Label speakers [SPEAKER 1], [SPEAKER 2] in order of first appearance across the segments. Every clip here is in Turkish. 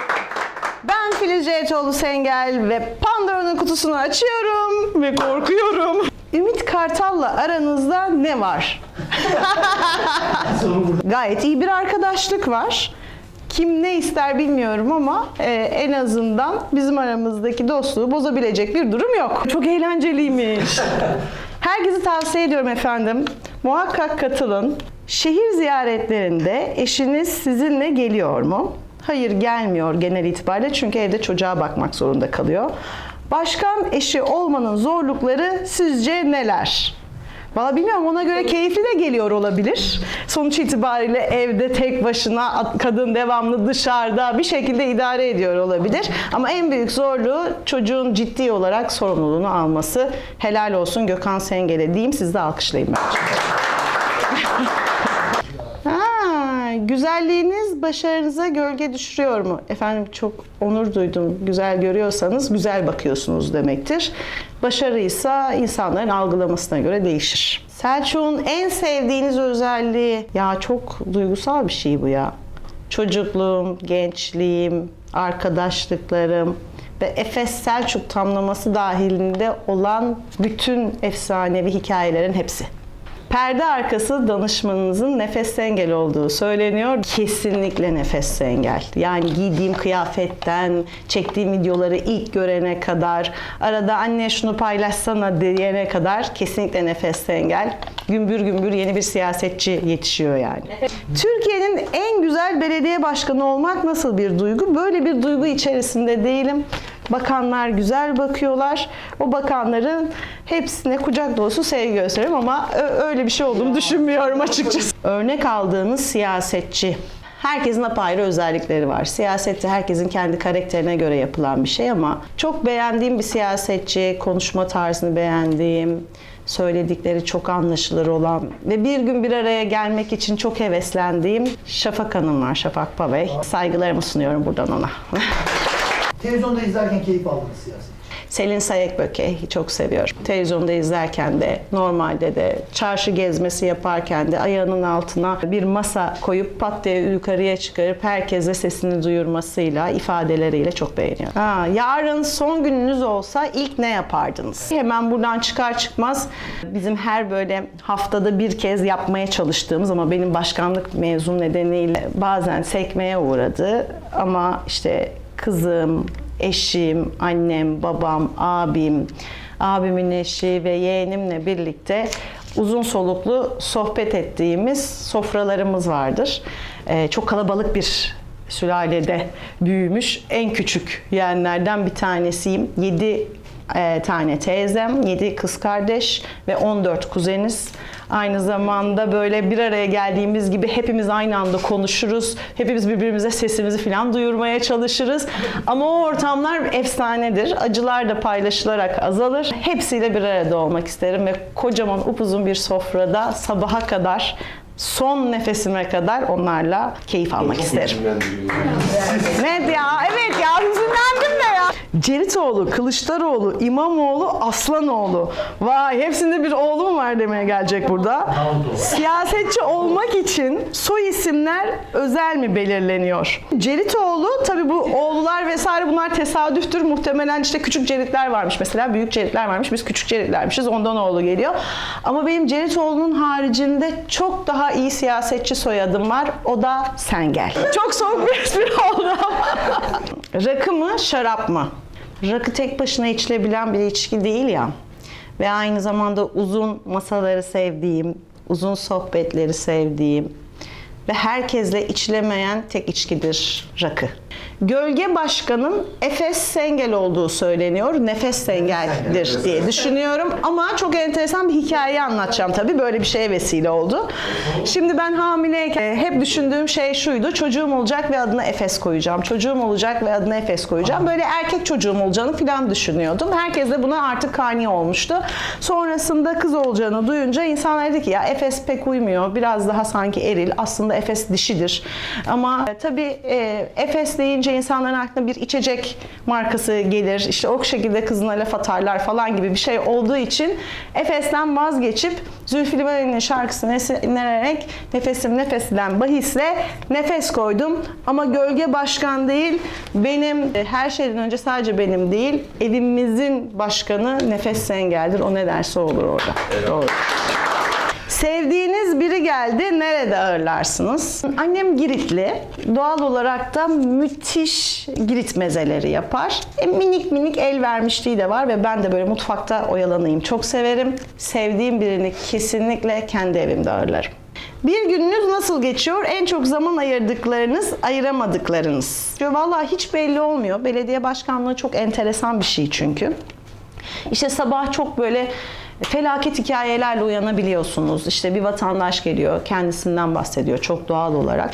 [SPEAKER 1] Medya. Ben Filiz Ceytoğlu Sengel ve Pandora'nın kutusunu açıyorum ve korkuyorum. Ümit Kartal'la aranızda ne var? Gayet iyi bir arkadaşlık var. Kim ne ister bilmiyorum ama e, en azından bizim aramızdaki dostluğu bozabilecek bir durum yok. Çok eğlenceliymiş. Herkese tavsiye ediyorum efendim. Muhakkak katılın. Şehir ziyaretlerinde eşiniz sizinle geliyor mu? Hayır gelmiyor genel itibariyle çünkü evde çocuğa bakmak zorunda kalıyor. Başkan eşi olmanın zorlukları sizce neler? Valla bilmiyorum ona göre keyifli de geliyor olabilir. Sonuç itibariyle evde tek başına kadın devamlı dışarıda bir şekilde idare ediyor olabilir. Ama en büyük zorluğu çocuğun ciddi olarak sorumluluğunu alması. Helal olsun Gökhan Sengel'e diyeyim siz de alkışlayın bence. Ha, güzelliğiniz başarınıza gölge düşürüyor mu? Efendim çok onur duydum. Güzel görüyorsanız güzel bakıyorsunuz demektir. Başarıysa insanların algılamasına göre değişir. Selçuk'un en sevdiğiniz özelliği ya çok duygusal bir şey bu ya. Çocukluğum, gençliğim, arkadaşlıklarım ve Efes Selçuk tamlaması dahilinde olan bütün efsanevi hikayelerin hepsi. Perde arkası danışmanınızın nefes engel olduğu söyleniyor. Kesinlikle nefes engel. Yani giydiğim kıyafetten, çektiğim videoları ilk görene kadar, arada anne şunu paylaşsana diyene kadar kesinlikle nefes engel. Gümbür gümbür yeni bir siyasetçi yetişiyor yani. Türkiye'nin en güzel belediye başkanı olmak nasıl bir duygu? Böyle bir duygu içerisinde değilim. Bakanlar güzel bakıyorlar. O bakanların hepsine kucak dolusu sevgi gösteririm ama öyle bir şey olduğunu düşünmüyorum açıkçası. Örnek aldığınız siyasetçi. Herkesin apayrı özellikleri var. Siyasette herkesin kendi karakterine göre yapılan bir şey ama çok beğendiğim bir siyasetçi, konuşma tarzını beğendiğim, söyledikleri çok anlaşılır olan ve bir gün bir araya gelmek için çok heveslendiğim Şafak Hanım var, Şafak Pabey. Saygılarımı sunuyorum buradan ona.
[SPEAKER 2] Televizyonda izlerken keyif aldınız siyaset.
[SPEAKER 1] Selin Sayekböke'yi çok seviyorum. Televizyonda izlerken de, normalde de, çarşı gezmesi yaparken de ayağının altına bir masa koyup pat diye yukarıya çıkarıp herkese sesini duyurmasıyla, ifadeleriyle çok beğeniyorum. Ha, yarın son gününüz olsa ilk ne yapardınız? Hemen buradan çıkar çıkmaz bizim her böyle haftada bir kez yapmaya çalıştığımız ama benim başkanlık mezun nedeniyle bazen sekmeye uğradı ama işte kızım, eşim, annem, babam, abim, abimin eşi ve yeğenimle birlikte uzun soluklu sohbet ettiğimiz sofralarımız vardır. Ee, çok kalabalık bir sülalede büyümüş en küçük yeğenlerden bir tanesiyim. 7 tane teyzem, 7 kız kardeş ve 14 kuzeniz. Aynı zamanda böyle bir araya geldiğimiz gibi hepimiz aynı anda konuşuruz. Hepimiz birbirimize sesimizi falan duyurmaya çalışırız. Ama o ortamlar efsanedir. Acılar da paylaşılarak azalır. Hepsiyle bir arada olmak isterim ve kocaman upuzun bir sofrada sabaha kadar son nefesime kadar onlarla keyif almak isterim. Evet ya de ya. Ceritoğlu, Kılıçdaroğlu, İmamoğlu, Aslanoğlu. Vay hepsinde bir oğlu mu var demeye gelecek burada. Siyasetçi olmak için soy isimler özel mi belirleniyor? Ceritoğlu tabii bu oğlular vesaire bunlar tesadüftür. Muhtemelen işte küçük Ceritler varmış mesela büyük Ceritler varmış. Biz küçük Ceritlermişiz ondan oğlu geliyor. Ama benim Ceritoğlu'nun haricinde çok daha iyi siyasetçi soyadım var. O da Sengel. Çok soğuk bir espri oldu ama. Rakı mı şarap mı? Rakı tek başına içilebilen bir içki değil ya. Ve aynı zamanda uzun masaları sevdiğim, uzun sohbetleri sevdiğim ve herkesle içilemeyen tek içkidir rakı. Gölge başkanın Efes Sengel olduğu söyleniyor. Nefes Sengel'dir diye düşünüyorum. Ama çok enteresan bir hikaye anlatacağım tabii. Böyle bir şeye vesile oldu. Şimdi ben hamileyken hep düşündüğüm şey şuydu. Çocuğum olacak ve adına Efes koyacağım. Çocuğum olacak ve adına Efes koyacağım. Böyle erkek çocuğum olacağını falan düşünüyordum. Herkes de buna artık kani olmuştu. Sonrasında kız olacağını duyunca insanlar dedi ki ya Efes pek uymuyor. Biraz daha sanki eril. Aslında Efes dişidir. Ama e, tabii e, Efes deyince insanların aklına bir içecek markası gelir. İşte o şekilde kızına laf atarlar falan gibi bir şey olduğu için Efes'ten vazgeçip Zülfü Livaneli'nin şarkısını esinlenerek Nefesim Nefesinden bahisle nefes koydum. Ama gölge başkan değil, benim e, her şeyden önce sadece benim değil, evimizin başkanı Nefes Sengel'dir. O ne derse olur orada. Doğru. Sevdiğiniz biri geldi, nerede ağırlarsınız? Annem Giritli. Doğal olarak da müthiş Girit mezeleri yapar. E, minik minik el vermişliği de var ve ben de böyle mutfakta oyalanayım. Çok severim. Sevdiğim birini kesinlikle kendi evimde ağırlarım. Bir gününüz nasıl geçiyor? En çok zaman ayırdıklarınız, ayıramadıklarınız. Vallahi hiç belli olmuyor. Belediye başkanlığı çok enteresan bir şey çünkü. İşte sabah çok böyle felaket hikayelerle uyanabiliyorsunuz. İşte bir vatandaş geliyor, kendisinden bahsediyor çok doğal olarak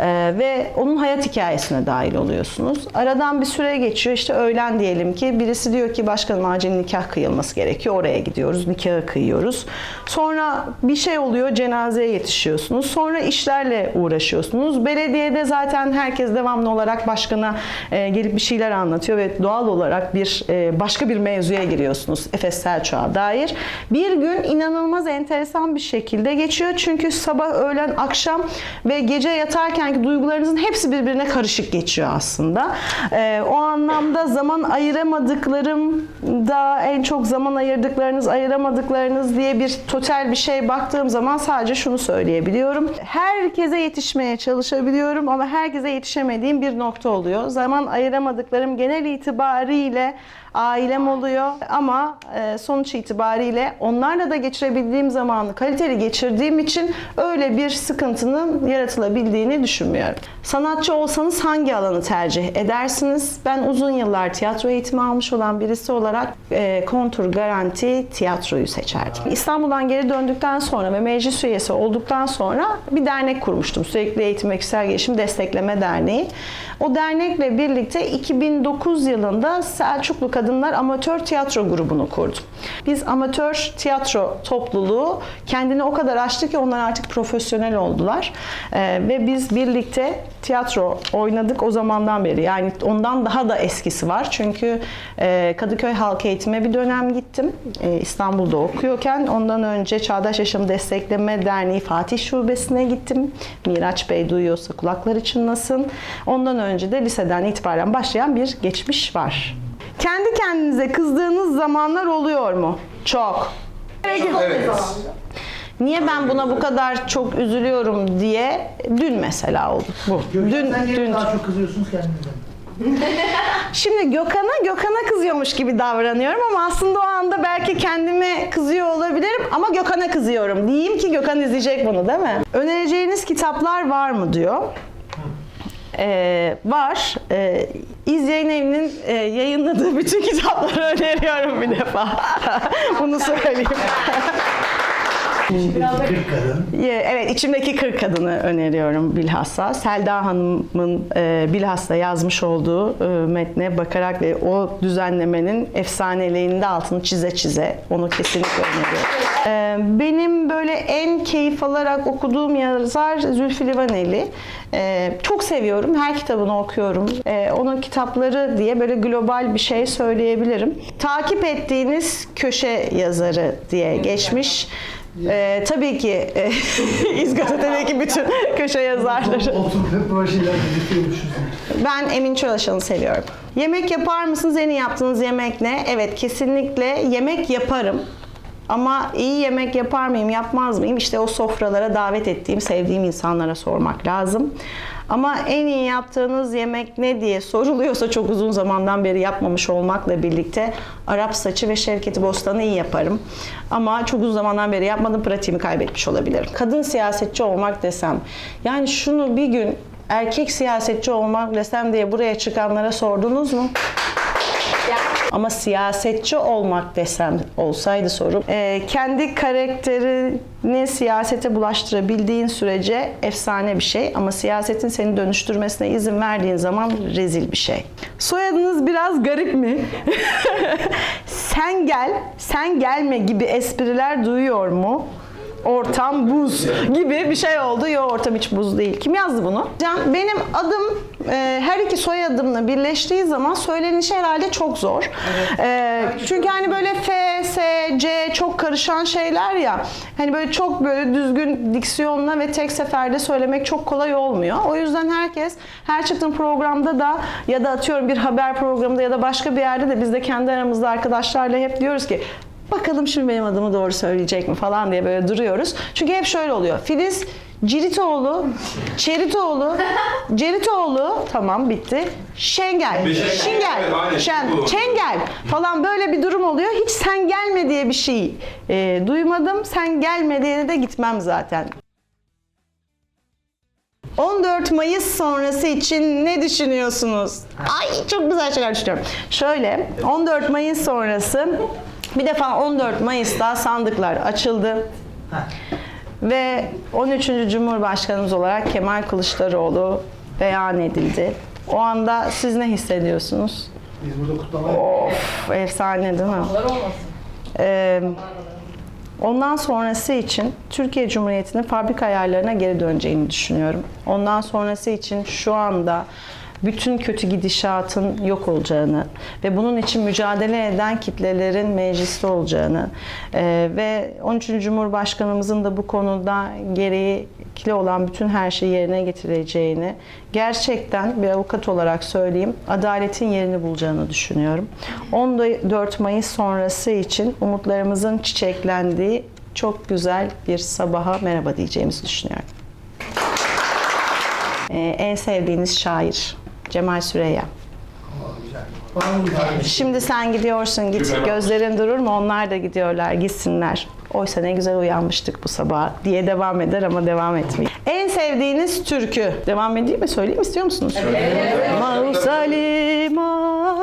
[SPEAKER 1] Ee, ve onun hayat hikayesine dahil oluyorsunuz. Aradan bir süre geçiyor. İşte öğlen diyelim ki birisi diyor ki başkanım acil nikah kıyılması gerekiyor. Oraya gidiyoruz, nikahı kıyıyoruz. Sonra bir şey oluyor, cenazeye yetişiyorsunuz. Sonra işlerle uğraşıyorsunuz. Belediyede zaten herkes devamlı olarak başkana e, gelip bir şeyler anlatıyor ve doğal olarak bir e, başka bir mevzuya giriyorsunuz Efes Selçuk'a dair. Bir gün inanılmaz enteresan bir şekilde geçiyor. Çünkü sabah, öğlen, akşam ve gece yatarkenki duygularınızın hepsi birbirine karışık geçiyor aslında. E, o anlamda zaman ayıramadıklarım da en çok zaman ayırdıklarınız, ayıramadıklarınız diye bir total bir şey baktığım zaman sadece şunu söyleyebiliyorum. Herkese yetişmeye çalışabiliyorum ama herkese yetişemediğim bir nokta oluyor. Zaman ayıramadıklarım genel itibariyle ailem oluyor ama e, sonuç itibariyle onlarla da geçirebildiğim zamanı kaliteli geçirdiğim için öyle bir sıkıntının yaratılabildiğini düşünmüyorum. Sanatçı olsanız hangi alanı tercih edersiniz? Ben uzun yıllar tiyatro eğitimi almış olan birisi olarak e, kontur garanti tiyatroyu seçerdim. İstanbul'dan geri döndükten sonra ve meclis üyesi olduktan sonra bir dernek kurmuştum. Sürekli Eğitim ve Kişisel Gelişim Destekleme Derneği. O dernekle birlikte 2009 yılında Selçuklu Kadınlar Amatör Tiyatro grubunu kurdum. Biz amatör tiyatro topluluğu kendini o kadar açtı ki onlar artık profesyonel oldular. Ee, ve biz birlikte tiyatro oynadık o zamandan beri. Yani ondan daha da eskisi var. Çünkü e, Kadıköy Halk Eğitim'e bir dönem gittim. E, İstanbul'da okuyorken ondan önce Çağdaş Yaşam Destekleme Derneği Fatih Şubesi'ne gittim. Miraç Bey duyuyorsa kulakları çınlasın. Ondan önce de liseden itibaren başlayan bir geçmiş var. Kendi kendinize kızdığınız zamanlar oluyor mu? Çok.
[SPEAKER 3] Evet.
[SPEAKER 1] Niye ben buna bu kadar çok üzülüyorum diye dün mesela oldu bu. Dün,
[SPEAKER 2] Gökhan'dan
[SPEAKER 1] dün.
[SPEAKER 2] daha çok kızıyorsunuz kendinize.
[SPEAKER 1] Şimdi Gökhan'a Gökhan'a kızıyormuş gibi davranıyorum ama aslında o anda belki kendime kızıyor olabilirim ama Gökhan'a kızıyorum. Diyeyim ki Gökhan izleyecek bunu değil mi? Önereceğiniz kitaplar var mı diyor. Ee, var. Ee, İzleyen Evi'nin e, yayınladığı bütün kitapları öneriyorum bir defa. Bunu söyleyeyim.
[SPEAKER 2] İçindeki 40 kadın.
[SPEAKER 1] Evet, içimdeki kır kadını öneriyorum bilhassa. Selda Hanım'ın e, bilhassa yazmış olduğu e, metne bakarak ve o düzenlemenin efsaneliğinin de altını çize çize onu kesinlikle öneriyorum. E, benim böyle en keyif alarak okuduğum yazar Zülfü Livaneli. E, çok seviyorum. Her kitabını okuyorum. E, onun kitapları diye böyle global bir şey söyleyebilirim. Takip ettiğiniz köşe yazarı diye geçmiş. Ee, tabii ki e, İzgazete'deki bütün köşe yazarları.
[SPEAKER 2] Oturup hep böyle şeyler birlikte
[SPEAKER 1] Ben Emin Çolaşan'ı seviyorum. Yemek yapar mısınız? En iyi yaptığınız yemek ne? Evet kesinlikle yemek yaparım. Ama iyi yemek yapar mıyım, yapmaz mıyım? İşte o sofralara davet ettiğim, sevdiğim insanlara sormak lazım. Ama en iyi yaptığınız yemek ne diye soruluyorsa çok uzun zamandan beri yapmamış olmakla birlikte Arap saçı ve Şevketi Bostan'ı iyi yaparım. Ama çok uzun zamandan beri yapmadım, pratiğimi kaybetmiş olabilirim. Kadın siyasetçi olmak desem, yani şunu bir gün erkek siyasetçi olmak desem diye buraya çıkanlara sordunuz mu? Ama siyasetçi olmak desem olsaydı sorum. Ee, kendi karakterini siyasete bulaştırabildiğin sürece efsane bir şey. Ama siyasetin seni dönüştürmesine izin verdiğin zaman rezil bir şey. Soyadınız biraz garip mi? sen gel, sen gelme gibi espriler duyuyor mu? Ortam buz gibi bir şey oldu. Yo ortam hiç buz değil. Kim yazdı bunu? Can, benim adım e, her iki soyadımla birleştiği zaman söylenişi herhalde çok zor. E, çünkü hani böyle F, S, C çok karışan şeyler ya. Hani böyle çok böyle düzgün diksiyonla ve tek seferde söylemek çok kolay olmuyor. O yüzden herkes her çıktığım programda da ya da atıyorum bir haber programında ya da başka bir yerde de biz de kendi aramızda arkadaşlarla hep diyoruz ki bakalım şimdi benim adımı doğru söyleyecek mi falan diye böyle duruyoruz. Çünkü hep şöyle oluyor. Filiz Ciritoğlu, Çeritoğlu, Ceritoğlu tamam bitti. Şengel,
[SPEAKER 3] Şengel,
[SPEAKER 1] Şingel, Şen. Çengel falan böyle bir durum oluyor. Hiç sen gelme diye bir şey e, duymadım. Sen gelme diye de gitmem zaten. 14 Mayıs sonrası için ne düşünüyorsunuz? Ay çok güzel şeyler düşünüyorum. Şöyle 14 Mayıs sonrası bir defa 14 Mayıs'ta sandıklar açıldı. Ve 13. Cumhurbaşkanımız olarak Kemal Kılıçdaroğlu beyan edildi. O anda siz ne hissediyorsunuz?
[SPEAKER 2] Biz burada kutlama.
[SPEAKER 1] Of efsane değil mi? Ee, ondan sonrası için Türkiye Cumhuriyeti'nin fabrika ayarlarına geri döneceğini düşünüyorum. Ondan sonrası için şu anda bütün kötü gidişatın yok olacağını ve bunun için mücadele eden kitlelerin mecliste olacağını e, ve 13. Cumhurbaşkanımızın da bu konuda gerekli olan bütün her şeyi yerine getireceğini gerçekten bir avukat olarak söyleyeyim adaletin yerini bulacağını düşünüyorum. 14 Mayıs sonrası için umutlarımızın çiçeklendiği çok güzel bir sabaha merhaba diyeceğimizi düşünüyorum. Ee, en sevdiğiniz şair Cemal Süreyya. Şimdi sen gidiyorsun git
[SPEAKER 3] Güzel.
[SPEAKER 1] gözlerin durur mu onlar da gidiyorlar gitsinler. Oysa ne güzel uyanmıştık bu sabah diye devam eder ama devam etmiyor. En sevdiğiniz türkü. Devam edeyim mi? Söyleyeyim istiyor musunuz? Mausa limanı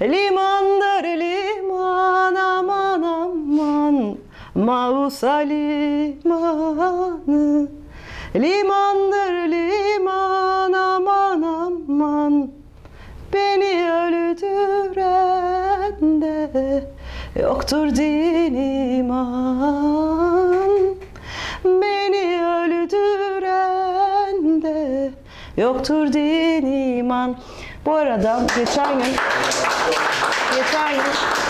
[SPEAKER 1] Limandır liman aman aman Mausa limanı Limandır liman aman aman Beni öldüren de yoktur din iman Beni öldüren de yoktur din iman Bu arada geçen gün Geçen gün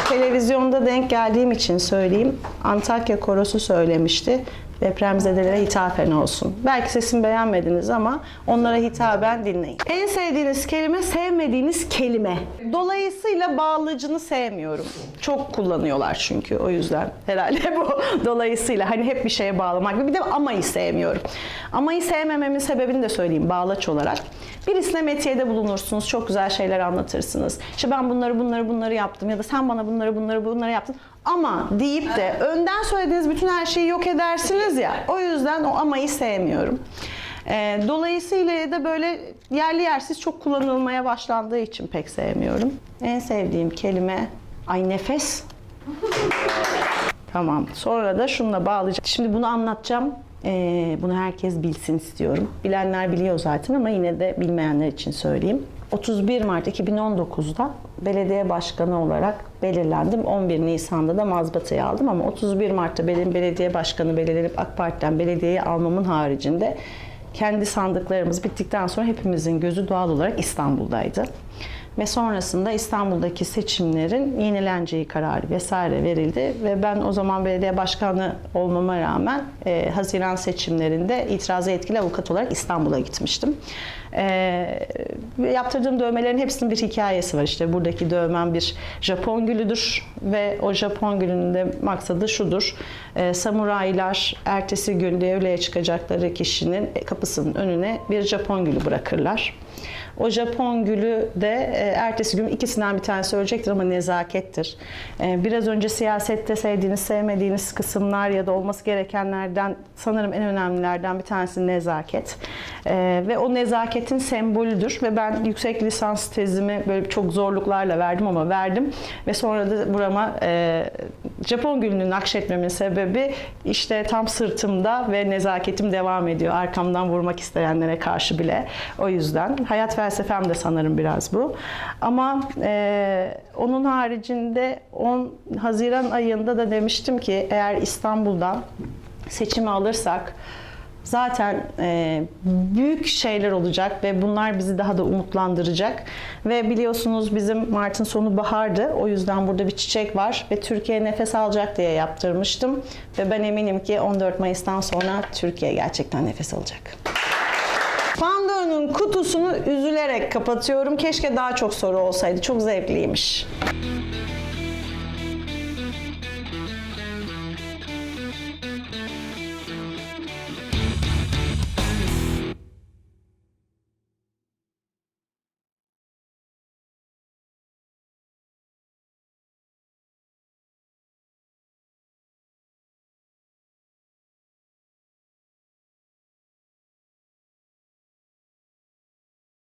[SPEAKER 1] televizyonda denk geldiğim için söyleyeyim. Antakya Korosu söylemişti. Depremzedelere hitaben olsun. Belki sesimi beğenmediniz ama onlara hitaben dinleyin. En sevdiğiniz kelime, sevmediğiniz kelime. Dolayısıyla bağlıcını sevmiyorum. Çok kullanıyorlar çünkü o yüzden herhalde bu. Dolayısıyla hani hep bir şeye bağlamak. gibi. Bir de amayı sevmiyorum. Amayı sevmememin sebebini de söyleyeyim bağlaç olarak. Birisine metiyede bulunursunuz, çok güzel şeyler anlatırsınız. İşte ben bunları bunları bunları yaptım ya da sen bana bunları bunları bunları yaptın. Ama deyip de önden söylediğiniz bütün her şeyi yok edersiniz ya. O yüzden o amayı sevmiyorum. Ee, dolayısıyla da böyle yerli yersiz çok kullanılmaya başlandığı için pek sevmiyorum. En sevdiğim kelime ay nefes. Tamam. Sonra da şununla bağlayacağım. Şimdi bunu anlatacağım. Ee, bunu herkes bilsin istiyorum. Bilenler biliyor zaten ama yine de bilmeyenler için söyleyeyim. 31 Mart 2019'da belediye başkanı olarak belirlendim. 11 Nisan'da da mazbatayı aldım ama 31 Mart'ta benim belediye başkanı belirlenip AK Parti'den belediyeyi almamın haricinde kendi sandıklarımız bittikten sonra hepimizin gözü doğal olarak İstanbul'daydı. Ve sonrasında İstanbul'daki seçimlerin yenileneceği kararı vesaire verildi. Ve ben o zaman belediye başkanı olmama rağmen e, Haziran seçimlerinde itirazı etkili avukat olarak İstanbul'a gitmiştim. E, yaptırdığım dövmelerin hepsinin bir hikayesi var. İşte buradaki dövmem bir Japon gülüdür ve o Japon gülünün de maksadı şudur. E, samuraylar ertesi gün devreye çıkacakları kişinin kapısının önüne bir Japon gülü bırakırlar. O Japon gülü de e, ertesi gün ikisinden bir tanesi ölecektir ama nezakettir. E, biraz önce siyasette sevdiğiniz, sevmediğiniz kısımlar ya da olması gerekenlerden sanırım en önemlilerden bir tanesi nezaket. E, ve o nezaketin sembolüdür ve ben yüksek lisans tezimi böyle çok zorluklarla verdim ama verdim ve sonra da burama e, Japon gülünü nakşetmemin sebebi işte tam sırtımda ve nezaketim devam ediyor. Arkamdan vurmak isteyenlere karşı bile. O yüzden. Hayat felsefem de sanırım biraz bu. Ama e, onun haricinde 10 Haziran ayında da demiştim ki eğer İstanbul'dan seçimi alırsak zaten e, büyük şeyler olacak ve bunlar bizi daha da umutlandıracak. Ve biliyorsunuz bizim Mart'ın sonu bahardı. O yüzden burada bir çiçek var ve Türkiye nefes alacak diye yaptırmıştım. Ve ben eminim ki 14 Mayıs'tan sonra Türkiye gerçekten nefes alacak. Pandora'nın kutusunu üzülerek kapatıyorum. Keşke daha çok soru olsaydı. Çok zevkliymiş.